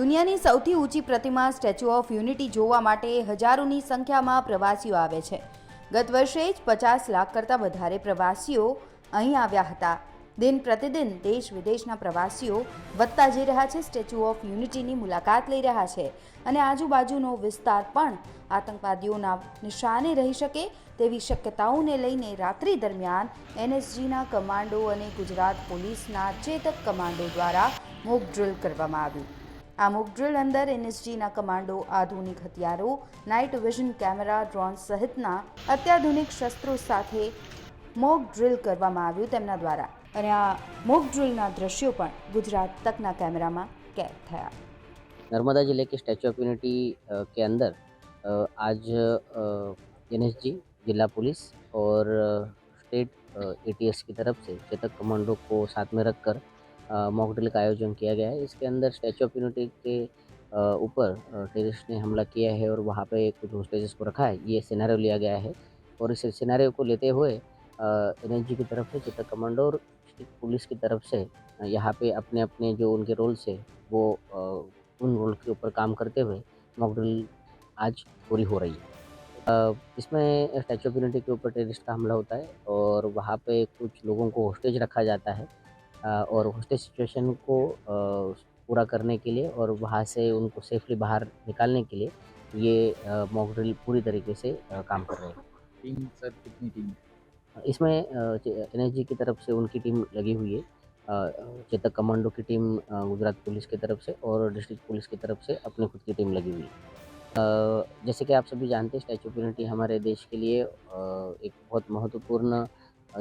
દુનિયાની સૌથી ઊંચી પ્રતિમા સ્ટેચ્યુ ઓફ યુનિટી જોવા માટે હજારોની સંખ્યામાં પ્રવાસીઓ આવે છે. ગત વર્ષે જ પચાસ લાખ કરતાં વધારે પ્રવાસીઓ અહીં આવ્યા હતા. દિન પ્રતિદિન દેશ વિદેશના પ્રવાસીઓ વધતા જઈ રહ્યા છે, સ્ટેચ્યુ ઓફ યુનિટીની મુલાકાત લઈ રહ્યા છે અને આજુબાજુનો વિસ્તાર પણ આતંકવાદીઓના નિશાને રહી શકે તેવી શક્યતાઓને લઈને રાત્રિ દરમિયાન એનએસજીના કમાન્ડો અને ગુજરાત પોલીસના ચેતક કમાન્ડો દ્વારા મોક ડ્રિલ કરવામાં આવ્યું આ મોક ડ્રિલ અંદર એનએસજીના કમાન્ડો આધુનિક હથિયારો નાઇટ વિઝન કેમેરા ડ્રોન સહિતના અત્યાધુનિક શસ્ત્રો સાથે મોક ડ્રિલ કરવામાં આવ્યું તેમના દ્વારા અને આ મોક ડ્રિલના દ્રશ્યો પણ ગુજરાત તકના કેમેરામાં કેદ થયા नर्मदा जिले के स्टैचू ऑफ यूनिटी अ, के अंदर अ, आज एनएसजी जिला पुलिस और स्टेट एटीएस की तरफ से चेतक कमांडो को साथ में रखकर अ, मॉक ड्रिल का आयोजन किया गया है। इसके अंदर स्टैचू ऑफ़ यूनिटी के ऊपर टेररिस्ट ने हमला किया है और वहाँ पे कुछ होस्टेजेस को रखा है ये सिनेरियो लिया गया है। और इस सिनेरियो को लेते हुए एन की तरफ़ से चेतक कमांडो और पुलिस की तरफ़ से यहाँ पे अपने अपने जो उनके रोल्स है वो उन रोल के ऊपर काम करते हुए मॉकड्रिल आज पूरी हो रही है। इसमें स्टैचू ऑफ़ यूनिटी के ऊपर टेररिस्ट का हमला होता है और वहाँ पे कुछ लोगों को होस्टेज रखा जाता है। और होस्टेज सिचुएशन को पूरा करने के लिए और वहाँ से उनको सेफली बाहर निकालने के लिए ये मॉक ड्रिल पूरी तरीके से काम कर रहे हैं। टीम सर कितनी टीम इसमें एन की तरफ़ से उनकी टीम लगी हुई है। चेतक कमांडो की टीम गुजरात पुलिस की तरफ़ से और डिस्ट्रिक्ट पुलिस की तरफ़ से अपनी खुद की टीम लगी हुई है। जैसे कि आप सभी जानते हैं स्टैचू ऑफ़ यूनिटी हमारे देश के लिए एक बहुत महत्वपूर्ण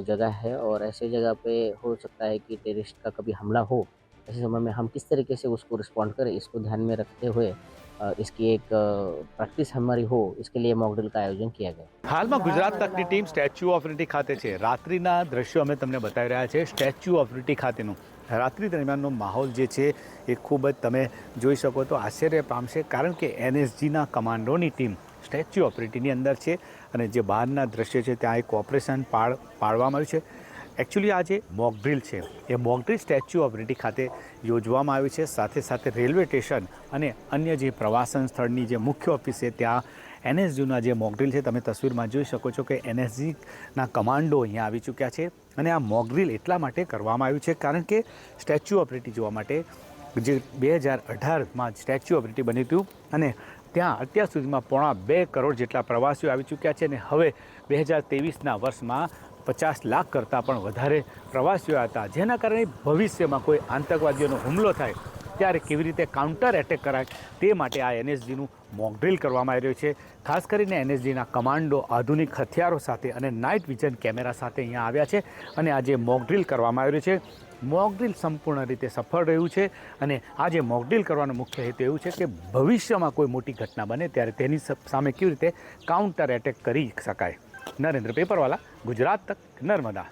जगह है और ऐसे जगह पे हो सकता है कि टेररिस्ट का कभी हमला हो ऐसे समय में हम किस तरीके से उसको रिस्पॉन्ड करें इसको ध्यान में रखते हुए अ, इसकी एक प्रैक्टिस हमारी हो इसके लिए मॉक ड्रिल का आयोजन किया गया હાલમાં Gujarat તકની team statue of unity ખાતે છે રાત્રિના દ્રશ્યો અમે તમને બતાવી રહ્યા છે સ્ટેચ્યુ ઓફ યુનિટી ખાતેનું રાત્રિ દરમિયાનનો માહોલ જે છે એ ખૂબ જ તમે જોઈ શકો તો આશ્ચર્ય પામશે કારણ કે એનએસજીના કમાન્ડોની ટીમ સ્ટેચ્યુ ઓફ યુનિટીની અંદર છે અને જે બહારના દ્રશ્ય છે ત્યાં એક ઓપરેશન પાડ પાડવામાં આવ્યું છે. એકચ્યુઅલી આ જે મોકડ્રિલ છે, એ mock drill statue of unity ખાતે યોજવામાં આવ્યું છે. સાથે સાથે રેલવે સ્ટેશન અને અન્ય જે પ્રવાસન સ્થળની જે મુખ્ય ઓફિસ છે, ત્યાં એનએસજીના જે મોકડ્રિલ છે, તમે તસવીરમાં જોઈ શકો છો કે એનએસજીના કમાન્ડો અહીંયા આવી ચૂક્યા છે અને આ મોકડ્રિલ એટલા માટે કરવામાં આવ્યું છે કારણ કે સ્ટેચ્યુ ઓફ યુનિટી જોવા માટે જે બે હજાર અઢારમાં સ્ટેચ્યુ ઓફ યુનિટી બન્યું હતું અને ત્યાં અત્યાર સુધીમાં પોણા બે કરોડ જેટલા પ્રવાસીઓ આવી ચૂક્યા છે અને હવે બે હજાર ત્રેવીસના વર્ષમાં પચાસ લાખ કરતાં પણ વધારે પ્રવાસીઓ હતા જેના કારણે ભવિષ્યમાં કોઈ આતંકવાદીઓનો હુમલો થાય ત્યારે કેવી રીતે કાઉન્ટર એટેક કરાય તે માટે આ એનએસજીનું મોક ડ્રિલ કરવામાં આવી રહ્યું છે. ખાસ કરીને એનએસજીના કમાન્ડો આધુનિક હથિયારો સાથે અને નાઇટ વિઝન કેમેરા સાથે અહીંયા આવ્યા છે અને આજે મોકડ્રીલ મોક ડ્રિલ કરવામાં આવી રહ્યું છે. મોકડ્રીલ સંપૂર્ણ રીતે સફળ રહ્યું છે અને આજે મોકડ્રીલ કરવાનો મુખ્ય હેતુ એવું છે કે ભવિષ્યમાં કોઈ મોટી ઘટના બને ત્યારે તેની સામે કેવી રીતે કાઉન્ટર એટેક કરી શકાય. નરેન્દ્ર પેપરવાલા, ગુજરાત તક નર્મદા.